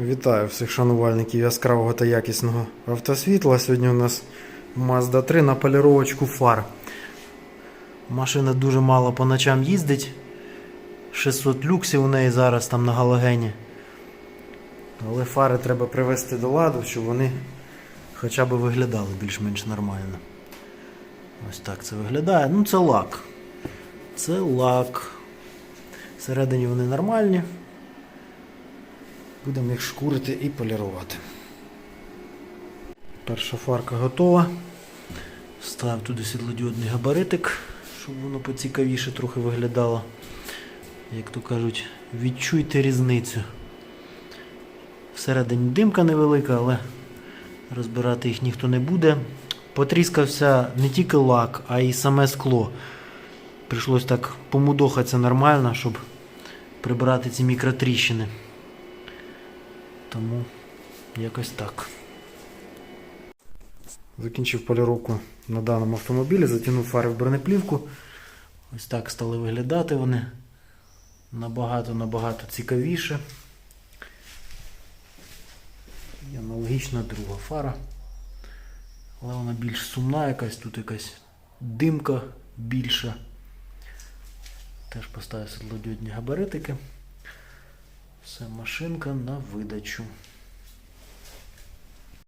Вітаю всіх шанувальників яскравого та якісного автосвітла. Сьогодні у нас Mazda 3 на поліровочку фар. Машина дуже мало по ночам їздить. 600 люксів у неї зараз там на галогені. Але фари треба привести до ладу, щоб вони хоча б виглядали більш-менш нормально. Ось так це виглядає. Ну це лак. Це лак. Всередині вони нормальні. Будемо їх шкурити і полірувати. Перша фарка готова. Ставив туди світлодіодний габаритик, щоб воно поцікавіше трохи виглядало. Як то кажуть, відчуйте різницю. Всередині димка невелика, але розбирати їх ніхто не буде. Потріскався не тільки лак, а й саме скло. Прийшлось так помудохатися нормально, щоб прибрати ці мікротріщини. Тому якось так. Закінчив поліровку на даному автомобілі, затягнув фари в бронеплівку. Ось так стали виглядати вони. Набагато-набагато цікавіше. І аналогічна друга фара. Але вона більш сумна якась, тут якась димка більша. Теж поставив світлодіодні габаритики. Все, машинка на видачу.